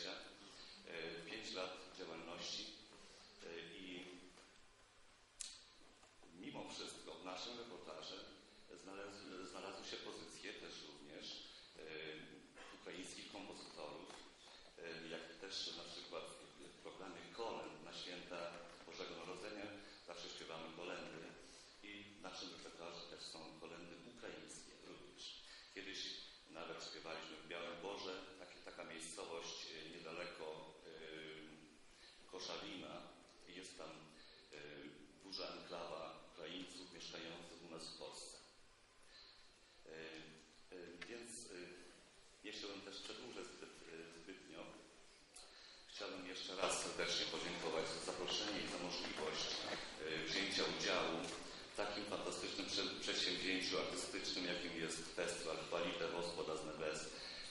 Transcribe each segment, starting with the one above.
dziesięciolecia, e, pięć lat działalności e, i mimo wszystko w naszym reportaże znalazły, znalazły się pozycje też również e, ukraińskich kompozytorów, jak też na jeszcze raz serdecznie podziękować za zaproszenie i za możliwość e, wzięcia udziału w takim fantastycznym prze- przedsięwzięciu artystycznym, jakim jest festiwal Chwalite Gospoda z Nebes.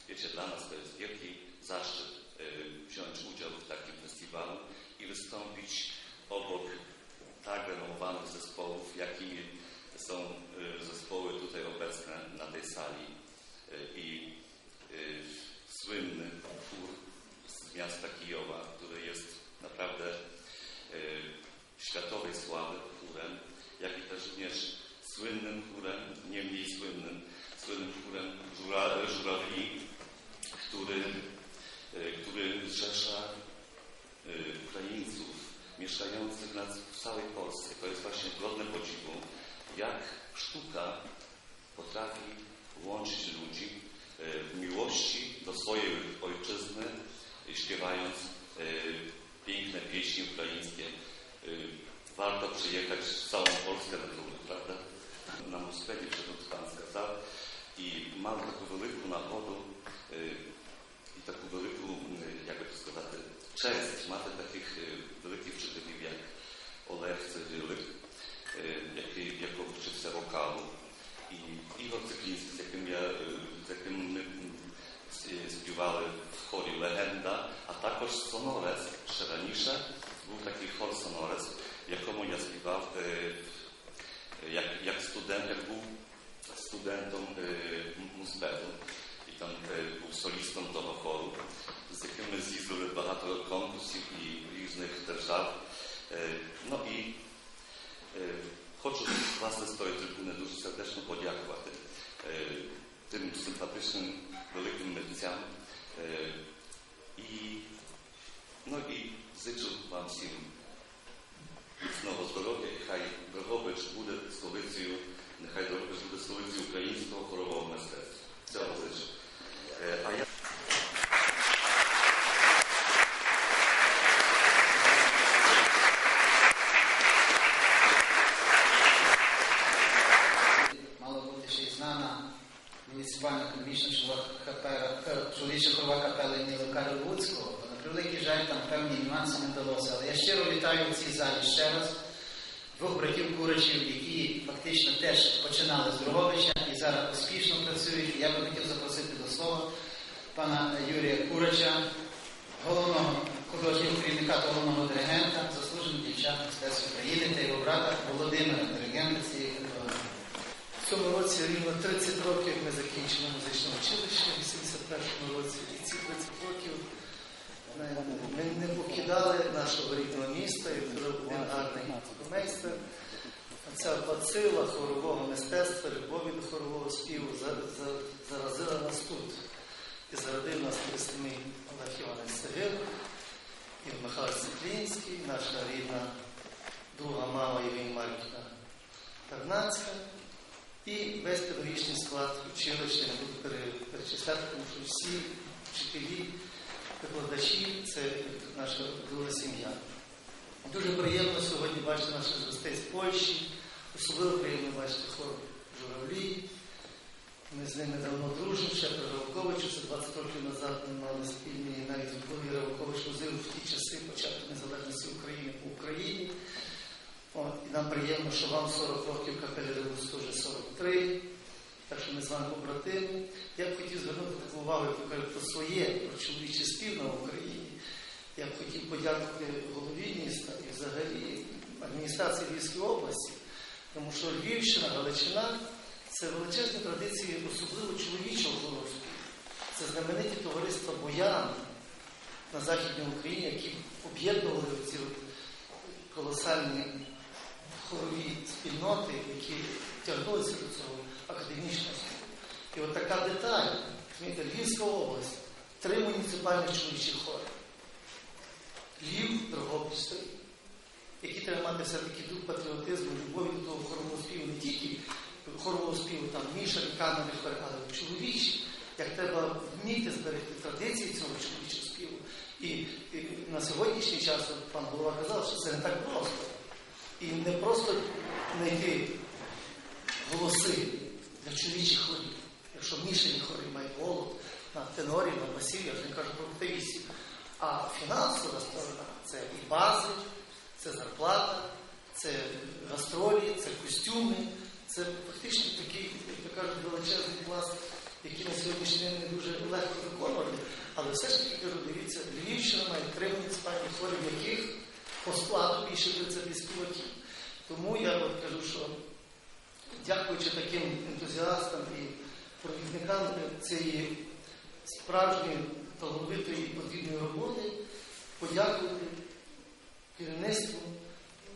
Wiecie, dla nas to jest wielki zaszczyt e, wziąć udział w takim festiwalu i wystąpić obok tak renomowanych zespołów, jakimi są e, zespoły tutaj obecne na tej sali i słynny chór miasta Kijowa, który jest naprawdę e, światowej sławy chórem, jak i też również słynnym chórem, nie mniej słynnym, słynnym chórem żura, który, e, który zrzesza e, Ukraińców mieszkających na, w całej Polsce. To jest właśnie godne podziwu, jak Warto przyjechać w całą Polskę na turę, prawda? Na Moskwie przewodniczący pan сказав. І мав таку велику нагоду е, і таку велику, м, як би то сказати, честь мати таких е, великих вчителів, як Олег Цегилик, е, який, в якого вчився вокалу, і Ігор Циклінський, з яким, я, е, з яким ми м, с- співали в хорі Легенда, а також Сонорес. Ще раніше був такий хор Сонорес, в якому я співав е, як, як студент, як був студентом е, м- музбеду і там е, був солістом того хору, з яким ми з'їздили багато конкурсів і різних держав. Е, ну і е, хочу власне з тої трибуни дуже сердечно подякувати е, тим симпатичним великим митцям. Е, і, ну і зичу вам всім міцного здоров'я, хай Дрогобич буде столицею, нехай Дрогобич буде столицею українського хорового мистецтва. Цього зичу. Е, А я Мала бути ще й знана муніципальна комічна чоловіча хорова капела імені Лукаря Луцького. На превеликий жаль, там певні нюанси не вдалося. Але я щиро вітаю в цій залі ще раз двох братів Курачів, які фактично теж починали з Дроговича і зараз успішно працюють. Я би хотів запросити до слова пана Юрія Курача, головного художнього керівника головного диригента, заслуженого дівчат мистецтв України та його брата Володимира, диригента цієї категорії. В цьому році рівно 30 років ми закінчили музичне училище в 81-му році. І ці 30 років ми не покидали нашого рідного міста, і був один гарний майстер. Ця бацила хорового мистецтва, любові до хорового співу за- за- заразила нас тут. І зародив нас присний Олег Іванович Савєв, і Михайло Циклінський, наша рідна друга мама Євгенія Марківна Тарнацька. І весь педагогічний склад училища не буду перечисляти, тому що всі вчителі, викладачі це наша друга сім'я. Дуже приємно сьогодні бачити наших гостей з Польщі, особливо приємно бачити хор журавлі. Ми з ними давно дружимо, ще при Равковичу, це 20 років назад ми мали спільні навіть зброї Равкович возив в ті часи початку незалежності України по Україні. От, і нам приємно, що вам 40 років капелі Ревусу вже 43, так що ми з вами побратими. Я б хотів звернути таку увагу, як ви про своє, про чоловічий спів на Україні. Я б хотів подякувати голові міста і взагалі адміністрації Львівської області, тому що Львівщина, Галичина це величезні традиції, особливо чоловічого хору. Це знамениті товариства Боян, на Західній Україні, які об'єднували ці колосальні хорові спільноти, які тягнулися до цього. І от така деталь, розумієте, Львівська область, три муніципальні чоловічі хори. Львів, Дрогобич, які треба мати все-таки дух патріотизму, любові до того хорового співу, не тільки хорового співу, там Міша, камери, хори, але чоловічі, як треба вміти зберегти традиції цього чоловічого співу. І, і на сьогоднішній час пан голова казав, що це не так просто. І не просто знайти голоси для чоловічих хорів. Якщо мішані хорі мають голос на тенорі, на басі, я вже не кажу про птавісі. А фінансова сторона це і бази, це зарплата, це гастролі, це костюми, це фактично такий, як кажуть, величезний пласт, який на сьогоднішній день не дуже легко виконувати. Але все ж таки кажу, дивіться, Львівщина має три муніципальні хорі, в яких по складу більше 30 співаків. Тому я от кажу, що дякуючи таким ентузіастам і провідникам цієї справжньої талановитої і потрібної роботи, подякувати керівництву.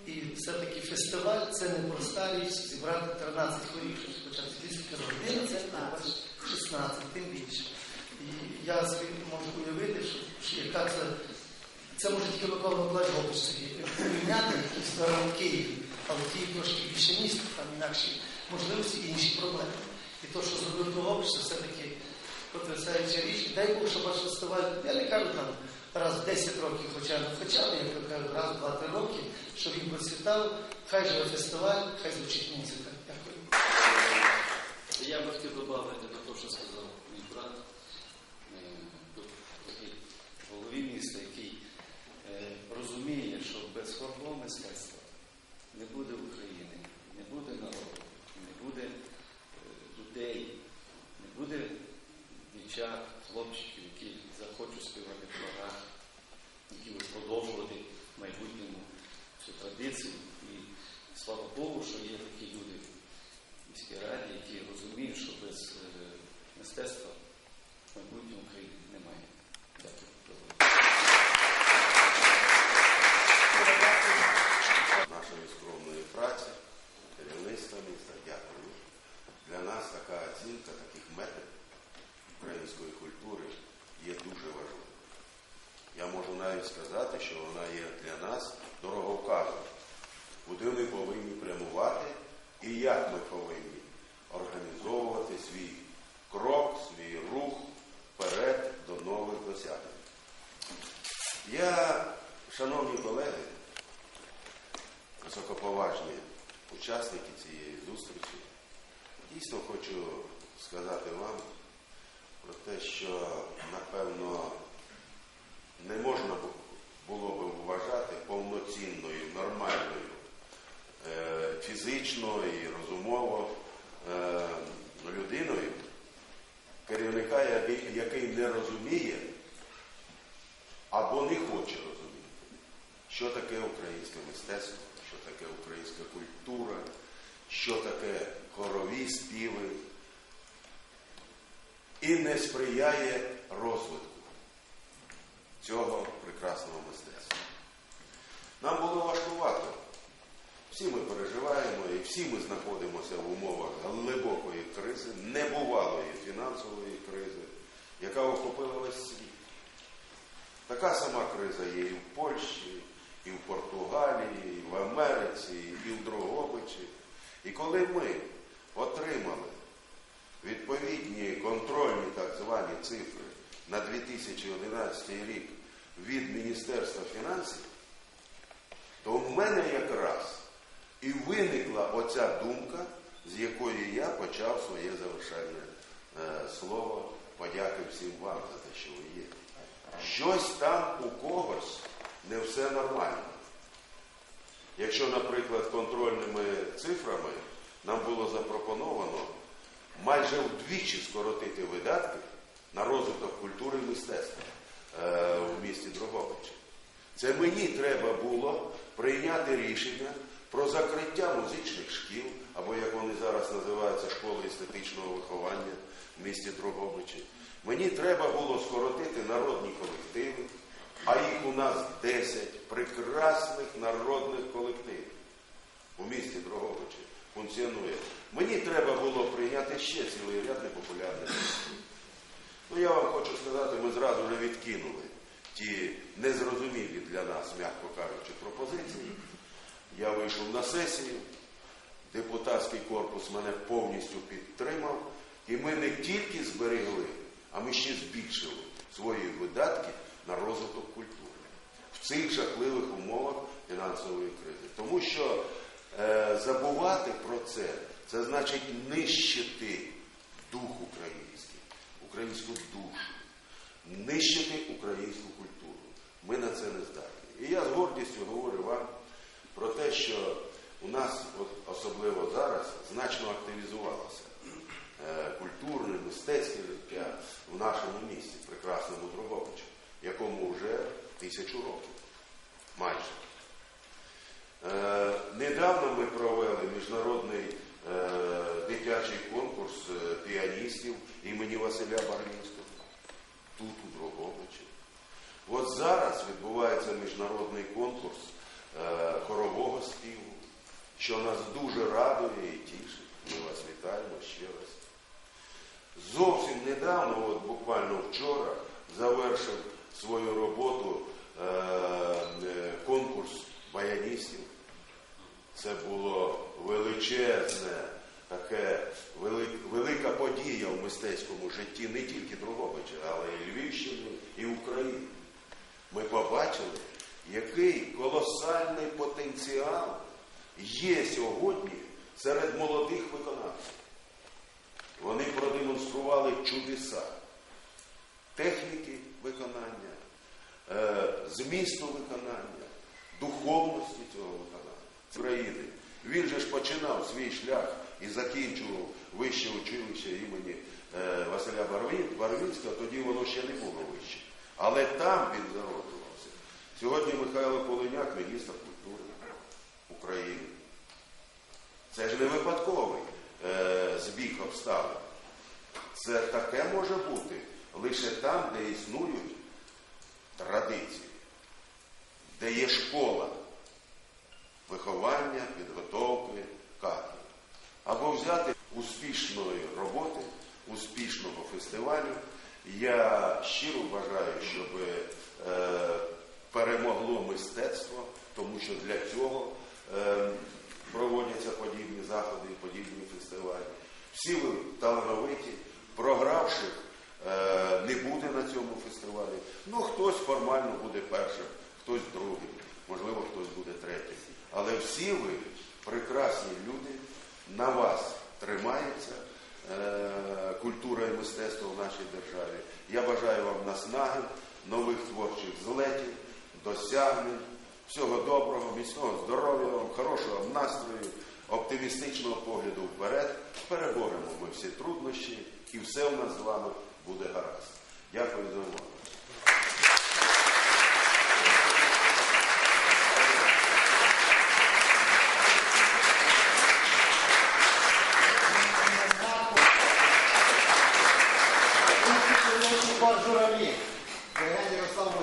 І все-таки фестиваль це не проста річ зібрати 13 хорів, почати кілька годин, це 16, тим більше. І я собі можу уявити, що, яка це, це може тільки Микола Миколаївич Гопич собі порівняти якісь в Києві, але Київ трошки більше місто, там інакші можливості і інші проблеми. І то, що зробив Гопич, це все-таки потрясаюча річ. Дай Бог, щоб ваш фестиваль, я не кажу там раз в 10 років, хоча б, хоча б, я кажу, раз, два-три роки, щоб він процвітав, хай живе фестиваль, хай звучить музика. Дякую. Я би хотів додати до того, що сказав мій брат, е, такий голові міста, який е, розуміє, що без хорового мистецтва не буде України, не буде народу, не буде людей, не буде дівчат, хлопчиків, які захочуть співати в хорах, які будуть продовжувати в майбутньому цю традицію. І слава Богу, що є такі люди в міській раді, які розуміють, що без е, мистецтва майбутнього України немає. Дякую. нашої скромної праці, керівництва міста. Дякую. Для нас така оцінка таких методів української культури є дуже важливою. Я сказати, що вона є для нас дороговказом, куди ми повинні прямувати і як ми повинні організовувати свій крок, свій рух вперед до нових досягнень. Я, шановні колеги, високоповажні учасники цієї зустрічі, дійсно хочу сказати вам про те, що, напевно, не можна було би вважати повноцінною, нормальною, е, фізично і розумово е, людиною, керівника, який, не розуміє або не хоче розуміти, що таке українське мистецтво, що таке українська культура, що таке хорові співи, і не сприяє розвитку цього прекрасного мистецтва. Нам було важкувато. Всі ми переживаємо і всі ми знаходимося в умовах глибокої кризи, небувалої фінансової кризи, яка охопила весь світ. Така сама криза є і в Польщі, і в Португалії, і в Америці, і в Дрогобичі. І коли ми отримали відповідні контрольні так звані цифри на 2011 рік від Міністерства фінансів, то в мене якраз і виникла оця думка, з якої я почав своє завершальне е, слово подяки всім вам за те, що ви є. Щось там у когось не все нормально. Якщо, наприклад, контрольними цифрами нам було запропоновано майже вдвічі скоротити видатки на розвиток культури і мистецтва е, в місті Дрогобичі. Це мені треба було прийняти рішення про закриття музичних шкіл, або як вони зараз називаються, школи естетичного виховання в місті Дрогобичі. Мені треба було скоротити народні колективи, а їх у нас 10 прекрасних народних колективів у місті Дрогобичі функціонує. Мені треба було прийняти ще цілий ряд непопулярних. Ну, я вам хочу сказати, ми зразу вже відкинули ті незрозумілі для нас, м'яко кажучи, пропозиції. Я вийшов на сесію, депутатський корпус мене повністю підтримав, і ми не тільки зберегли, а ми ще збільшили свої видатки на розвиток культури в цих жахливих умовах фінансової кризи. Тому що е, забувати про це, це значить нищити дух український, українську душу, нищити українську культуру. Ми на це не здатні. І я з гордістю говорю вам про те, що у нас, от особливо зараз, значно активізувалося е, культурне, мистецьке життя в нашому місті, прекрасному Дрогобичі, якому вже тисячу років. Майже. Е, недавно ми провели міжнародний дитячий конкурс е, піаністів імені Василя Барвінського тут, у Дрогобичі. От зараз відбувається міжнародний конкурс е, хорового співу, що нас дуже радує і тішить. Ми вас вітаємо ще раз. Зовсім недавно, от буквально вчора, завершив свою роботу е, е, конкурс баяністів. Це було величезне, таке велика подія в мистецькому житті не тільки Дрогобича, але і Львівщини, і України. Ми побачили, який колосальний потенціал є сьогодні серед молодих виконавців. Вони продемонстрували чудеса техніки виконання, е, змісту виконання, духовності цього виконання України. Він же ж починав свій шлях і закінчував вище училище імені е, Василя Барвін- Барвінського, тоді воно ще не було вище. Але там він зароджувався. Сьогодні Михайло Полиняк, міністр культури України. Це ж не випадковий е, збіг обставин. Це таке може бути лише там, де існують традиції, де є школа виховання, підготовки кадрів. Або взяти успішної роботи, успішного фестивалю. Я щиро бажаю, щоб е, перемогло мистецтво, тому що для цього е, проводяться подібні заходи і подібні фестивалі. Всі ви талановиті, програвших е, не буде на цьому фестивалі. Ну, хтось формально буде першим, хтось другим, можливо, хтось буде третім. Але всі ви прекрасні люди, на вас тримається е, культура і мистецтво в нашій державі. Я бажаю вам наснаги, нових творчих злетів, досягнень, всього доброго, міцного здоров'я вам, хорошого настрою, оптимістичного погляду вперед. Переборемо ми всі труднощі і все у нас з вами буде гаразд. Дякую за увагу. Хор Журавлів, Євгеній Ярослав.